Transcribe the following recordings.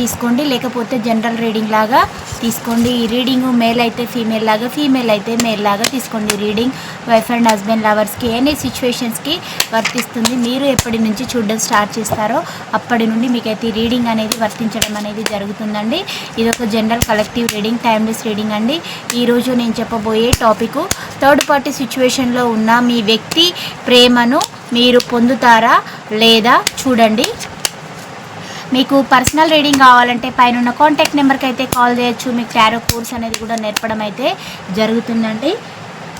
తీసుకోండి. లేకపోతే general reading లాగా తీసుకోండి. ఈ రీడింగ్ మేల్ అయితే ఫీమేల్ లాగా ఫీమేల్ అయితే మేల్ లాగా తీసుకోండి. రీడింగ్ వైఫ్ అండ్ హస్బెండ్ లవర్స్కి ఎనీ సిచ్యువేషన్స్కి వర్తిస్తుంది. మీరు ఎప్పటి నుంచి చూడడం స్టార్ట్ చేస్తారో అప్పటి నుండి మీకైతే ఈ రీడింగ్ అనేది వర్తించడం అనేది జరుగుతుందండి. ఇది ఒక general collective reading timeless reading అండి ఈరోజు నేను చెప్పబోయే టాపిక్ థర్డ్ పార్టీ సిచ్యువేషన్లో ఉన్న మీ వ్యక్తి ప్రేమను మీరు పొందుతారా లేదా చూడండి. మీకు పర్సనల్ రీడింగ్ కావాలంటే పైన ఉన్న కాంటాక్ట్ నెంబర్కి అయితే కాల్ చేయొచ్చు. మీకు టారో కోర్స్ అనేది కూడా నేర్పడం అయితే జరుగుతుందండి.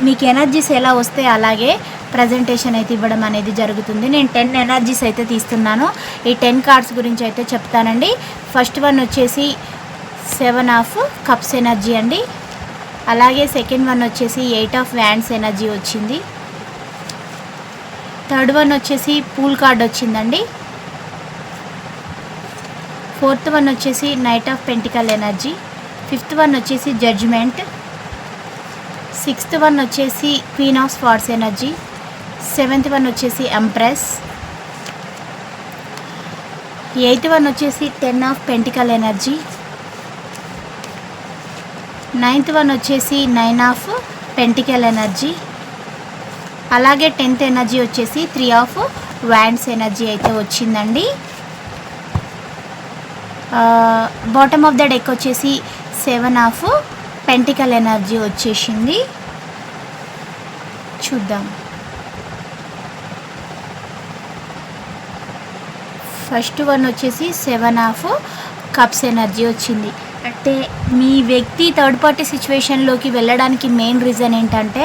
మీకు ఎనర్జీస్ ఎలా వస్తే అలాగే ప్రజెంటేషన్ అయితే ఇవ్వడం అనేది జరుగుతుంది. నేను టెన్ ఎనర్జీస్ అయితే తీస్తున్నాను. ఈ టెన్ కార్డ్స్ గురించి అయితే చెప్తానండి. ఫస్ట్ వన్ వచ్చేసి సెవెన్ ఆఫ్ కప్స్ ఎనర్జీ అండి. అలాగే సెకండ్ వన్ వచ్చేసి ఎయిట్ ఆఫ్ వ్యాండ్స్ ఎనర్జీ వచ్చింది. థర్డ్ వన్ వచ్చేసి పూల్ కార్డ్ వచ్చిందండి. ఫోర్త్ వన్ వచ్చేసి knight of pentacle energy fifth one వచ్చేసి జడ్జ్మెంట్ సిక్స్త్ వన్ వచ్చేసి queen of swords energy seventh one వచ్చేసి ఎంప్రెస్ ఎయిత్ వన్ వచ్చేసి ten of pentacle energy ninth one వచ్చేసి nine of pentacle energy అలాగే tenth energy వచ్చేసి three of wands energy అయితే వచ్చిందండి. Bottom of the deck వచ్చేసి seven of pentacle energy వచ్చేసింది. చూద్దాం. ఫస్ట్ వన్ వచ్చేసి సెవెన్ ఆఫ్ కప్స్ ఎనర్జీ వచ్చింది. అంటే మీ వ్యక్తి థర్డ్ పార్టీ సిచ్యువేషన్లోకి వెళ్ళడానికి మెయిన్ రీజన్ ఏంటంటే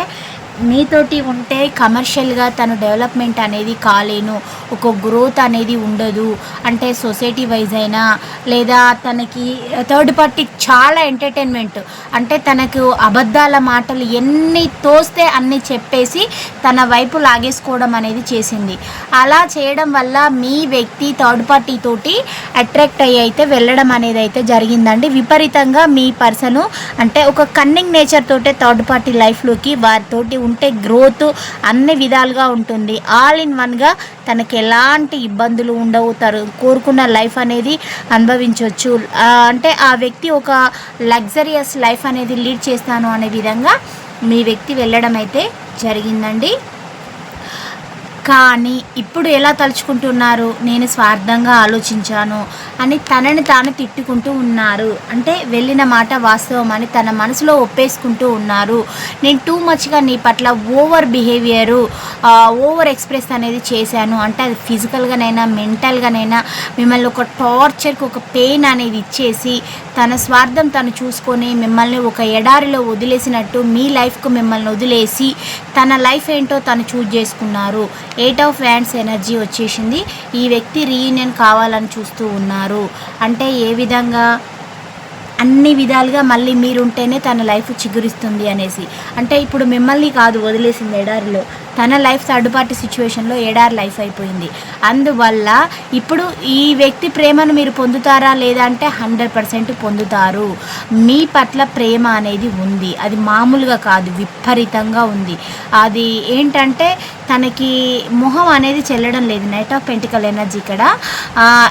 మీతోటి ఉంటే కమర్షియల్గా తను డెవలప్మెంట్ అనేది కాలేను. ఒక గ్రోత్ అనేది ఉండదు. అంటే సొసైటీ వైజ్ అయినా లేదా తనకి థర్డ్ పార్టీ చాలా ఎంటర్టైన్మెంట్ అంటే తనకు అబద్ధాల మాటలు ఎన్ని తోస్తే అన్ని చెప్పేసి తన వైపు లాగేసుకోవడం అనేది చేసింది. అలా చేయడం వల్ల మీ వ్యక్తి థర్డ్ పార్టీ తోటి అట్రాక్ట్ అయ్యి అయితే వెళ్ళడం అనేది అయితే జరిగిందండి. విపరీతంగా మీ పర్సను అంటే ఒక కన్నింగ్ నేచర్ తోటే థర్డ్ పార్టీ లైఫ్లోకి వారితోటి ఉంటే గ్రోత్ అన్ని విధాలుగా ఉంటుంది. ఆల్ ఇన్ వన్గా తనకి ఎలాంటి ఇబ్బందులు ఉండవు. తను కోరుకున్న లైఫ్ అనేది అనుభవించవచ్చు అంటే ఆ వ్యక్తి ఒక లగ్జరియస్ లైఫ్ అనేది లీడ్ చేస్తాను అనే విధంగా మీ వ్యక్తి వెళ్ళడం అయితే జరిగిందండి. కానీ ఇప్పుడు ఎలా తలుచుకుంటున్నారు? నేను స్వార్థంగా ఆలోచించాను అని తనని తాను తిట్టుకుంటూ ఉన్నారు. అంటే వెళ్ళిన మాట వాస్తవం అని తన మనసులో ఒప్పేసుకుంటూ ఉన్నారు. నేను టూ మచ్గా నీ పట్ల ఓవర్ బిహేవియరు ఓవర్ ఎక్స్ప్రెస్ అనేది చేశాను. అంటే అది ఫిజికల్గానైనా మెంటల్గానైనా మిమ్మల్ని ఒక టార్చర్కి ఒక పెయిన్ అనేది ఇచ్చేసి తన స్వార్థం తను చూసుకొని మిమ్మల్ని ఒక ఎడారిలో వదిలేసినట్టు మీ లైఫ్కు మిమ్మల్ని వదిలేసి తన లైఫ్ ఏంటో తను చూజ్ చేసుకున్నారు. ఎయిట్ ఆఫ్ హ్యాండ్స్ ఎనర్జీ వచ్చేసింది. ఈ వ్యక్తి రీయూనియన్ కావాలని చూస్తూ ఉన్నారు. అంటే ఏ విధంగా? అన్ని విధాలుగా మళ్ళీ మీరుంటేనే తన లైఫ్ చిగురిస్తుంది అనేసి. అంటే ఇప్పుడు మిమ్మల్ని కాదు వదిలేసింది ఎడారిలో. తన లైఫ్ థర్డ్ పార్టీ సిచ్యువేషన్లో ఎడారి లైఫ్ అయిపోయింది. అందువల్ల ఇప్పుడు ఈ వ్యక్తి ప్రేమను మీరు పొందుతారా లేదా అంటే హండ్రెడ్ పర్సెంట్ పొందుతారు. మీ పట్ల ప్రేమ అనేది ఉంది. అది మామూలుగా కాదు విపరీతంగా ఉంది. అది ఏంటంటే తనకి మొహం అనేది చెల్లడం లేదు. నైట్ ఆఫ్ పెంటికల్ ఎనర్జీ ఇక్కడ.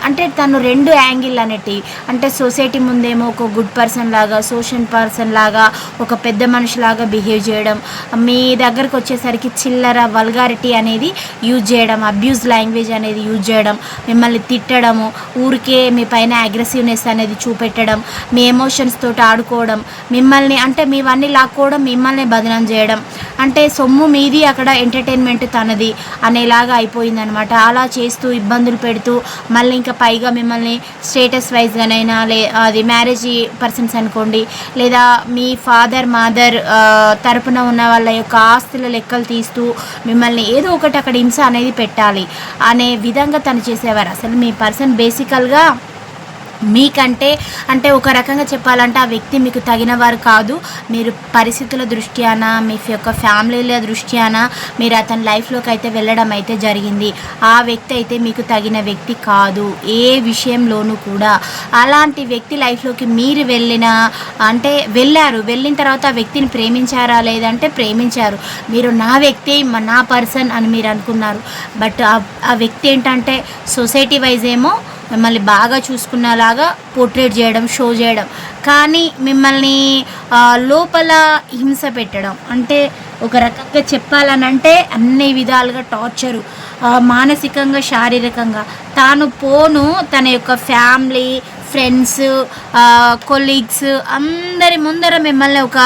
అంటే తను రెండు యాంగిల్ అనేటివి అంటే సొసైటీ ముందేమో ఒక గుడ్ పర్సన్ లాగా సోషల్ పర్సన్ లాగా ఒక పెద్ద మనిషి లాగా బిహేవ్ చేయడం మీ దగ్గరకు వచ్చేసరికి చిల్లర వల్గారిటీ అనేది యూజ్ చేయడం అబ్యూజ్ లాంగ్వేజ్ అనేది యూజ్ చేయడం మిమ్మల్ని తిట్టడము ఊరికే మీ పైన అగ్రెసివ్నెస్ అనేది చూపెట్టడం మీ ఎమోషన్స్ తోటి ఆడుకోవడం మిమ్మల్ని అంటే మీవన్నీ లాక్కోవడం మిమ్మల్ని బదనం చేయడం. అంటే సొమ్ము మీది అక్కడ ఎంటర్టైన్మెంట్ తనది అనేలాగా అయిపోయిందనమాట అలా చేస్తూ ఇబ్బందులు పెడుతూ మళ్ళీ ఇంకా పైగా మిమ్మల్ని స్టేటస్ వైజ్గానైనా లే అది మ్యారేజ్ పర్సన్స్ అనుకోండి లేదా మీ ఫాదర్ మదర్ తరపున ఉన్న వాళ్ళ యొక్క ఆస్తుల లెక్కలు తీస్తూ మిమ్మల్ని ఏదో ఒకటి అక్కడ హింస అనేది పెట్టాలి అనే విధంగా తను చేసేవారు. అసలు మీ పర్సన్ బేసికల్గా మీకంటే అంటే ఒక రకంగా చెప్పాలంటే ఆ వ్యక్తి మీకు తగిన వారు కాదు. మీరు పరిస్థితుల దృష్ట్యాన మీ యొక్క ఫ్యామిలీల దృష్ట్యాన మీరు అతని లైఫ్లోకి అయితే వెళ్ళడం అయితే జరిగింది. ఆ వ్యక్తి అయితే మీకు తగిన వ్యక్తి కాదు. ఏ విషయంలోనూ కూడా. అలాంటి వ్యక్తి లైఫ్లోకి మీరు వెళ్ళిన అంటే వెళ్ళారు. వెళ్ళిన తర్వాత ఆ వ్యక్తిని ప్రేమించారా లేదంటే ప్రేమించారు. మీరు నా వ్యక్తి నా పర్సన్ అని మీరు అనుకున్నారు. బట్ ఆ- ఆ వ్యక్తి ఏంటంటే సొసైటీ వైజ్ ఏమో మిమ్మల్ని బాగా చూసుకునేలాగా పోర్ట్రేట్ చేయడం షో చేయడం. కానీ మిమ్మల్ని లోపల హింస పెట్టడం. అంటే ఒక రకంగా చెప్పాలనంటే అన్ని విధాలుగా టార్చరు. మానసికంగా శారీరకంగా. తాను పోను తన యొక్క ఫ్యామిలీ ఫ్రెండ్స్ కొలీగ్స్ అందరి ముందర మిమ్మల్ని ఒక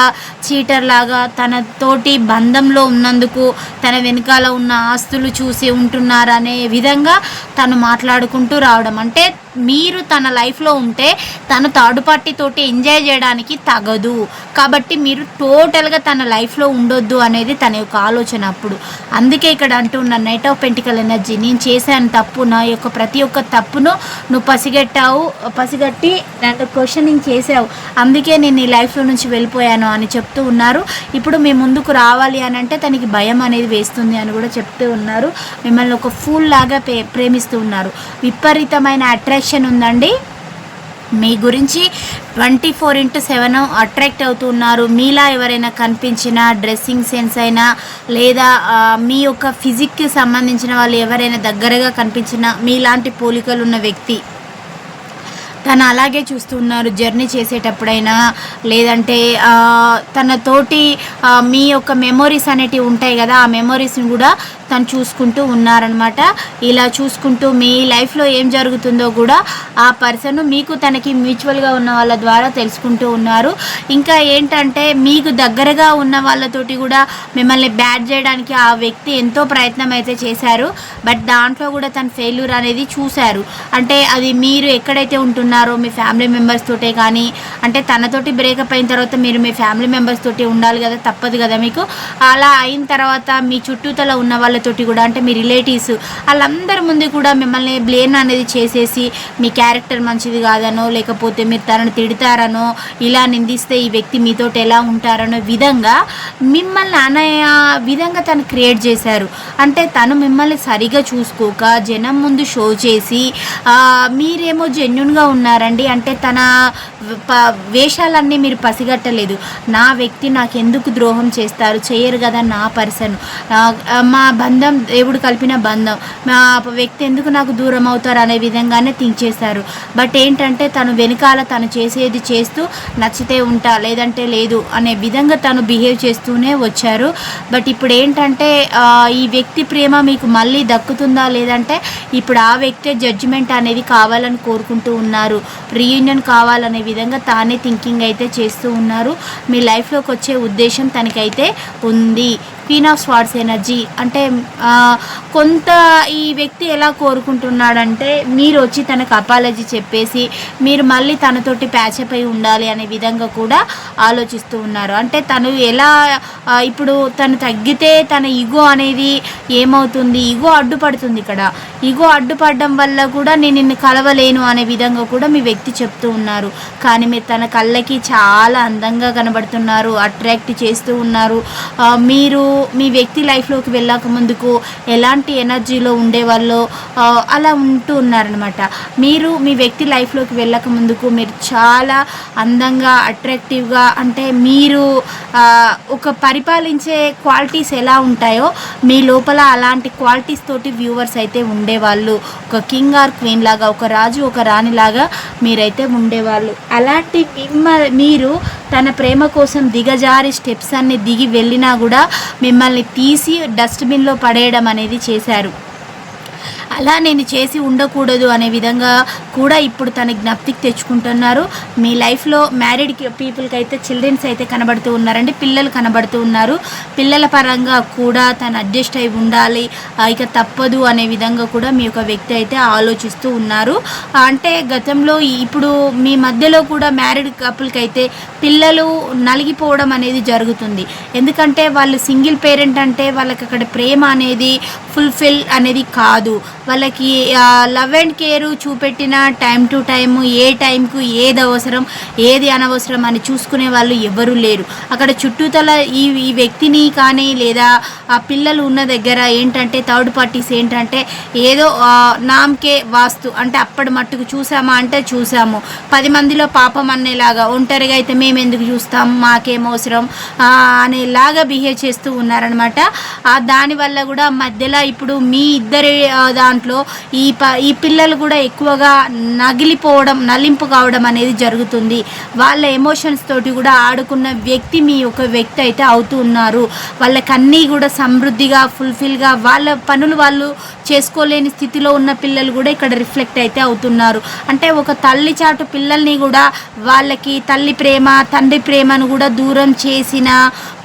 చీటర్ లాగా తన తోటి బంధంలో ఉన్నందుకు తన వెనకాల ఉన్న ఆస్తులు చూసి ఉంటున్నారనే విధంగా తను మాట్లాడుకుంటూ రావడం. అంటే మీరు తన లైఫ్లో ఉంటే తను థర్డ్ పార్టీతోటి ఎంజాయ్ చేయడానికి తగదు. కాబట్టి మీరు టోటల్గా తన లైఫ్లో ఉండొద్దు అనేది తన యొక్క ఆలోచన అప్పుడు. అందుకే ఇక్కడ అంటున్న నైట్ ఆఫ్ పెంటికల్ ఎనర్జీ నేను చేశాను తప్పు నా యొక్క ప్రతి ఒక్క తప్పును నువ్వు పసిగట్టావు పసిగట్టి నన్ను క్వశ్చనింగ్ చేసావు అందుకే నేను ఈ లైఫ్లో నుంచి వెళ్ళిపోయాను అని చెప్తూ ఉన్నారు. ఇప్పుడు మీ ముందుకు రావాలి అని అంటే తనకి భయం అనేది వేస్తుంది అని కూడా చెప్తూ ఉన్నారు. మిమ్మల్ని ఒక ఫూల్ లాగా ప్రే ప్రేమిస్తూ ఉన్నారు. విపరీతమైన అట్రాక్షన్ ఉందండి. మీ గురించి twenty four into seven attract అవుతున్నారు. మీలా ఎవరైనా కనిపించినా డ్రెస్సింగ్ సెన్స్ అయినా లేదా మీ యొక్క ఫిజిక్కి సంబంధించిన వాళ్ళు ఎవరైనా దగ్గరగా కనిపించినా మీలాంటి పోలికలు ఉన్న వ్యక్తి తను అలాగే చూస్తున్నారు. జర్నీ చేసేటప్పుడైనా లేదంటే తనతోటి తన తోటి మీ యొక్క మెమొరీస్ అనేటివి ఉంటాయి కదా ఆ మెమొరీస్ని కూడా తను చూసుకుంటూ ఉన్నారనమాట ఇలా చూసుకుంటూ మీ లైఫ్లో ఏం జరుగుతుందో కూడా ఆ పర్సన్ మీకు తనకి మ్యూచువల్గా ఉన్న వాళ్ళ ద్వారా తెలుసుకుంటూ ఉన్నారు. ఇంకా ఏంటంటే మీకు దగ్గరగా ఉన్న వాళ్ళతోటి కూడా మిమ్మల్ని బ్యాడ్ చేయడానికి ఆ వ్యక్తి ఎంతో ప్రయత్నం అయితే చేశారు. బట్ దాంట్లో కూడా తన ఫెయిల్యూర్ అనేది చూశారు. అంటే అది మీరు ఎక్కడైతే ఉంటున్నారో మీ ఫ్యామిలీ మెంబర్స్ తోటే కానీ అంటే తనతోటి బ్రేకప్ అయిన తర్వాత మీరు మీ ఫ్యామిలీ మెంబర్స్ తోటి ఉండాలి కదా తప్పదు కదా మీకు. అలా అయిన తర్వాత మీ చుట్టూతల ఉన్న వాళ్ళ వాళ్ళతోటి కూడా అంటే మీ రిలేటివ్స్ వాళ్ళందరి ముందు కూడా మిమ్మల్ని బ్లేమ్ అనేది చేసేసి మీ క్యారెక్టర్ మంచిది కాదనో లేకపోతే మీరు తనను తిడతారనో ఇలా నిందిస్తే ఈ వ్యక్తి మీతోటి ఎలా ఉంటారనో విధంగా మిమ్మల్ని అనే విధంగా తను క్రియేట్ చేశారు. అంటే తను మిమ్మల్ని సరిగా చూసుకోక జనం ముందు షో చేసి మీరేమో జెన్యున్గా ఉన్నారండి అంటే తన ప- వేషాలన్నీ మీరు పసిగట్టలేదు. నా వ్యక్తి నాకు ఎందుకు ద్రోహం చేస్తారు? చేయరు కదా నా పర్సన్ మా బంధం దేవుడు కలిపిన బంధం. ఆ వ్యక్తి ఎందుకు నాకు దూరం అవుతారు అనే విధంగానే థింక్ చేశారు. బట్ ఏంటంటే తను వెనకాల తను చేసేది చేస్తూ నచ్చితే ఉంటా లేదంటే లేదు అనే విధంగా తను బిహేవ్ చేస్తూనే వచ్చారు. బట్ ఇప్పుడు ఏంటంటే ఈ వ్యక్తి ప్రేమ మీకు మళ్ళీ దక్కుతుందా లేదంటే ఇప్పుడు ఆ వ్యక్తే జడ్జిమెంట్ అనేది కావాలని కోరుకుంటూ ఉన్నారు. రీయూనియన్ కావాలనే విధంగా తానే థింకింగ్ అయితే చేస్తూ ఉన్నారు. మీ లైఫ్లోకి వచ్చే ఉద్దేశం తనకైతే ఉంది. Queen of swords energy. అంటే కొంత ఈ వ్యక్తి ఎలా కోరుకుంటున్నాడంటే మీరు వచ్చి తనకు అపాలజీ చెప్పేసి మీరు మళ్ళీ తనతోటి ప్యాచప్ అయి ఉండాలి అనే విధంగా కూడా ఆలోచిస్తూ ఉన్నారు. అంటే తను ఎలా ఇప్పుడు తను తగ్గితే తన ఈగో అనేది ఏమవుతుంది? ఈగో అడ్డుపడుతుంది ఇక్కడ. ఈగో అడ్డుపడడం వల్ల కూడా నేను నిన్ను కలవలేను అనే విధంగా కూడా మీ వ్యక్తి చెప్తూ ఉన్నారు. కానీ మీరు తన కళ్ళకి చాలా అందంగా కనబడుతున్నారు అట్రాక్ట్ చేస్తూ ఉన్నారు. మీరు మీ వ్యక్తి లైఫ్లోకి వెళ్ళక ముందుకు ఎలాంటి ఎనర్జీలో ఉండేవాళ్ళు అలా ఉంటూ ఉన్నారనమాట మీరు మీ వ్యక్తి లైఫ్లోకి వెళ్ళక ముందుకు మీరు చాలా అందంగా అట్రాక్టివ్గా అంటే మీరు ఒక పరిపాలించే క్వాలిటీస్ ఎలా ఉంటాయో మీ లోపల అలాంటి క్వాలిటీస్ తోటి వ్యూవర్స్ అయితే ఉండేవాళ్ళు. ఒక కింగ్ ఆర్ క్వీన్ లాగా ఒక రాజు ఒక రాణి లాగా మీరైతే ఉండేవాళ్ళు. అలాంటి మిమ్మ మీరు తన ప్రేమ కోసం దిగజారి స్టెప్స్ అన్ని దిగి వెళ్ళినా కూడా మిమ్మల్ని తీసి డస్ట్బిన్లో పడేయడం అనేది చేశారు. అలా నేను చేసి ఉండకూడదు అనే విధంగా కూడా ఇప్పుడు తన జ్ఞప్తికి తెచ్చుకుంటున్నారు. మీ లైఫ్లో మ్యారీడ్ పీపుల్కి అయితే చిల్డ్రన్స్ అయితే కనబడుతూ ఉన్నారండి. పిల్లలు కనబడుతూ ఉన్నారు. పిల్లల పరంగా కూడా తను అడ్జస్ట్ అయి ఉండాలి. ఇక తప్పదు అనే విధంగా కూడా మీ యొక్క వ్యక్తి అయితే ఆలోచిస్తూ ఉన్నారు. అంటే గతంలో ఇప్పుడు మీ మధ్యలో కూడా మ్యారీడ్ కపుల్కి అయితే పిల్లలు నలిగిపోవడం అనేది జరుగుతుంది. ఎందుకంటే వాళ్ళు సింగిల్ పేరెంట్ అంటే వాళ్ళకి అక్కడ ప్రేమ అనేది ఫుల్ఫిల్ అనేది కాదు. వాళ్ళకి లవ్ అండ్ కేర్ చూపెట్టిన టైం టు టైం ఏ టైంకు ఏది అవసరం ఏది అనవసరం అని చూసుకునే వాళ్ళు ఎవరు లేరు. అక్కడ చుట్టూతల ఈ ఈ వ్యక్తిని కానీ లేదా ఆ పిల్లలు ఉన్న దగ్గర ఏంటంటే థర్డ్ పార్టీస్ ఏంటంటే ఏదో నామ్కే నామకే వాస్తు అంటే అప్పటి మట్టుకు చూసామా అంటే చూసాము. పది మందిలో పాపం అనేలాగా ఒంటరిగా అయితే మేము ఎందుకు చూస్తాం మాకేం అవసరం అనేలాగా బిహేవ్ చేస్తూ ఉన్నారనమాట దానివల్ల కూడా మధ్యలో ఇప్పుడు మీ ఇద్దరి దాని దాంట్లో ఈ ప ఈ పిల్లలు కూడా ఎక్కువగా నగిలిపోవడం నలింపు కావడం అనేది జరుగుతుంది. వాళ్ళ ఎమోషన్స్ తోటి కూడా ఆడుకున్న వ్యక్తి మీ ఒక వ్యక్తి అయితే అవుతూ ఉన్నారు. వాళ్ళకన్నీ కూడా సమృద్ధిగా ఫుల్ఫిల్గా వాళ్ళ పనులు వాళ్ళు చేసుకోలేని స్థితిలో ఉన్న పిల్లలు కూడా ఇక్కడ రిఫ్లెక్ట్ అయితే అవుతున్నారు. అంటే ఒక తల్లి చాటు పిల్లల్ని కూడా వాళ్ళకి తల్లి ప్రేమ తండ్రి ప్రేమను కూడా దూరం చేసిన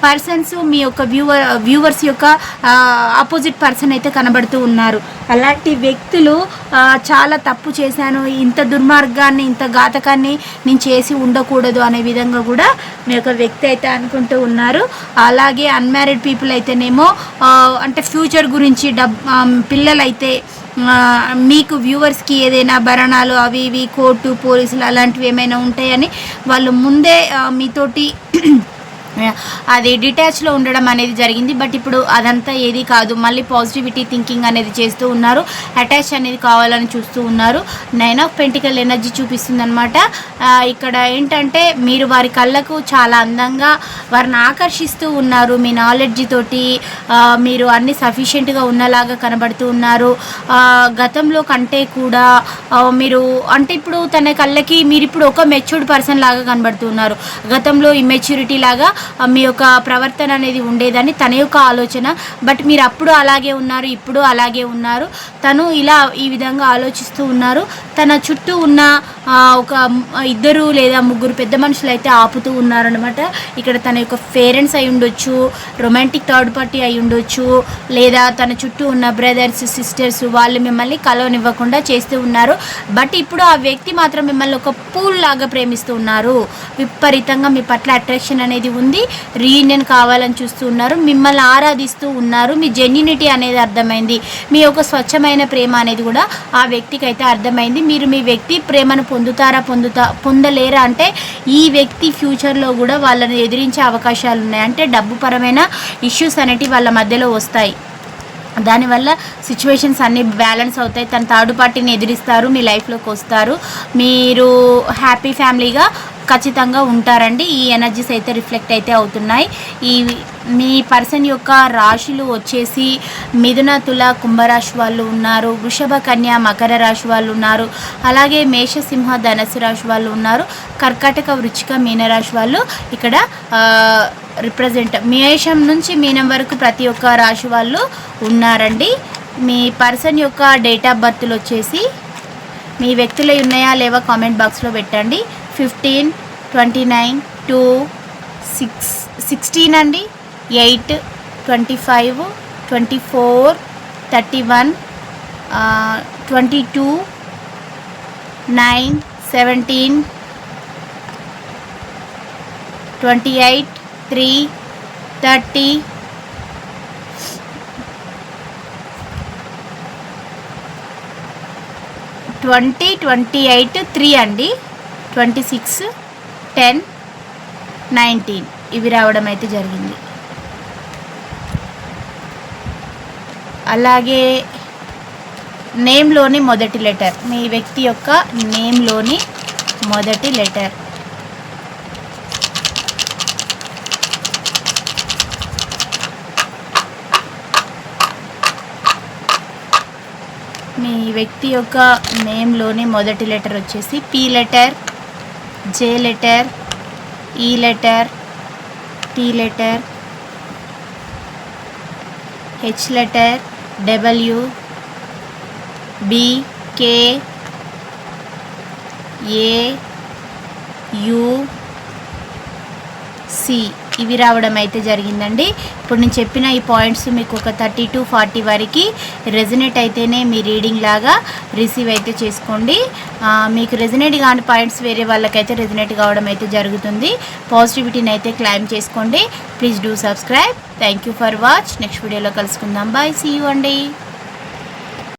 పర్సన్స్ మీ యొక్క వ్యూవర్ వ్యూవర్స్ యొక్క ఆపోజిట్ పర్సన్ అయితే కనబడుతూ ఉన్నారు. అలాంటి వ్యక్తులు చాలా తప్పు చేశాను ఇంత దుర్మార్గాన్ని ఇంత ఘాతకాన్ని నేను చేసి ఉండకూడదు అనే విధంగా కూడా మీ యొక్క వ్యక్తి అయితే అనుకుంటూ ఉన్నారు. అలాగే అన్మ్యారీడ్ పీపుల్ అయితేనేమో అంటే ఫ్యూచర్ గురించి డబ్ పిల్లలైతే మీకు వ్యూవర్స్కి ఏదైనా భరణాలు అవి ఇవి కోర్టు పోలీసులు అలాంటివి ఏమైనా ఉంటాయని వాళ్ళు ముందే మీతోటి అది డిటాచ్లో ఉండడం అనేది జరిగింది. బట్ ఇప్పుడు అదంతా ఏది కాదు. మళ్ళీ పాజిటివిటీ థింకింగ్ అనేది చేస్తూ ఉన్నారు. అటాచ్ అనేది కావాలని చూస్తూ ఉన్నారు. నైన్ ఆఫ్ పెంటికల్ ఎనర్జీ చూపిస్తుంది అనమాట ఇక్కడ ఏంటంటే మీరు వారి కళ్ళకు చాలా అందంగా వారిని ఆకర్షిస్తూ ఉన్నారు. మీ నాలెడ్జ్ తోటి మీరు అన్ని సఫిషియెంట్గా ఉన్నలాగా కనబడుతూ ఉన్నారు. గతంలో కంటే కూడా మీరు అంటే ఇప్పుడు తన కళ్ళకి మీరు ఇప్పుడు ఒక మెచ్యూర్డ్ పర్సన్ లాగా కనబడుతున్నారు గతంలో ఇమెచ్యూరిటీ లాగా మీ యొక్క ప్రవర్తన అనేది ఉండేదని తన యొక్క ఆలోచన. బట్ మీరు అప్పుడు అలాగే ఉన్నారు ఇప్పుడు అలాగే ఉన్నారు. తను ఇలా ఈ విధంగా ఆలోచిస్తూ ఉన్నారు. తన చుట్టూ ఉన్న ఒక ఇద్దరు లేదా ముగ్గురు పెద్ద మనుషులు అయితే ఆపుతూ ఉన్నారనమాట ఇక్కడ తన యొక్క పేరెంట్స్ అయి ఉండొచ్చు రొమాంటిక్ థర్డ్ పార్టీ అయి ఉండొచ్చు లేదా తన చుట్టూ ఉన్న బ్రదర్స్ సిస్టర్స్ వాళ్ళు మిమ్మల్ని కలవనివ్వకుండా చేస్తూ ఉన్నారు. బట్ ఇప్పుడు ఆ వ్యక్తి మాత్రం మిమ్మల్ని ఒక పూల్ లాగా ప్రేమిస్తూ ఉన్నారు. విపరీతంగా మీ పట్ల అట్రాక్షన్ అనేది ఉంది. రీయూనియన్ కావాలని చూస్తూ ఉన్నారు. మిమ్మల్ని ఆరాధిస్తూ ఉన్నారు. మీ జెన్యునిటీ అనేది అర్థమైంది. మీ యొక్క స్వచ్ఛమైన ప్రేమ అనేది కూడా ఆ వ్యక్తికి అయితే అర్థమైంది. మీరు మీ వ్యక్తి ప్రేమను పొందుతారా పొందుతా పొందలేరా అంటే ఈ వ్యక్తి ఫ్యూచర్లో కూడా వాళ్ళని ఎదిరించే అవకాశాలు ఉన్నాయి. అంటే డబ్బు పరమైన ఇష్యూస్ అనేటివి వాళ్ళ మధ్యలో వస్తాయి. దానివల్ల సిచ్యువేషన్స్ అన్నీ బ్యాలెన్స్ అవుతాయి. తన థర్డ్ పార్టీని ఎదిరిస్తారు. మీ లైఫ్లోకి వస్తారు. మీరు హ్యాపీ ఫ్యామిలీగా ఖచ్చితంగా ఉంటారండి. ఈ ఎనర్జీస్ అయితే రిఫ్లెక్ట్ అయితే అవుతున్నాయి. ఈ మీ పర్సన్ యొక్క రాశులు వచ్చేసి మిథున తుల కుంభరాశి వాళ్ళు ఉన్నారు. వృషభ కన్య మకర రాశి వాళ్ళు ఉన్నారు. అలాగే మేషసింహ ధనస్సు రాశి వాళ్ళు ఉన్నారు. కర్కాటక వృచ్చిక మీనరాశి వాళ్ళు ఇక్కడ రిప్రజెంట్ మేషం నుంచి మీనం వరకు ప్రతి ఒక్క రాశి వాళ్ళు ఉన్నారండి. మీ పర్సన్ యొక్క డేట్ ఆఫ్ బర్త్లు వచ్చేసి మీ వ్యక్తులు ఉన్నాయా లేవా కామెంట్ బాక్స్లో పెట్టండి. Fifteen twenty nine two six sixteen అండి. Eight twenty five twenty four thirty one twenty two nine seventeen twenty eight three thirty twenty twenty eight three అండి. ట్వంటీ సిక్స్ టెన్ నైన్టీన్ ఇవి రావడం అయితే జరిగింది. అలాగే నేమ్లోని మొదటి లెటర్ మీ వ్యక్తి యొక్క నేమ్లోని మొదటి లెటర్. మీ వ్యక్తి యొక్క నేమ్లోని మొదటి లెటర్ వచ్చేసి P letter. J letter E letter T letter H letter W B K A U C ఇవి రావడం అయితే జరిగిందండి. ఇప్పుడు నేను చెప్పిన ఈ పాయింట్స్ మీకు ఒక థర్టీ టు ఫార్టీ వరకు రెజినేట్ అయితేనే మీ రీడింగ్ లాగా రిసీవ్ అయితే చేసుకోండి. మీకు రెజినేట్ కాని పాయింట్స్ వేరే వాళ్ళకైతే రెజినేట్ కావడం అయితే జరుగుతుంది. పాజిటివిటీని అయితే క్లైమ్ చేసుకోండి. Please do subscribe. Thank you for watch. Next వీడియోలో కలుసుకుందాం. బాయ్. సీ యూ అండి.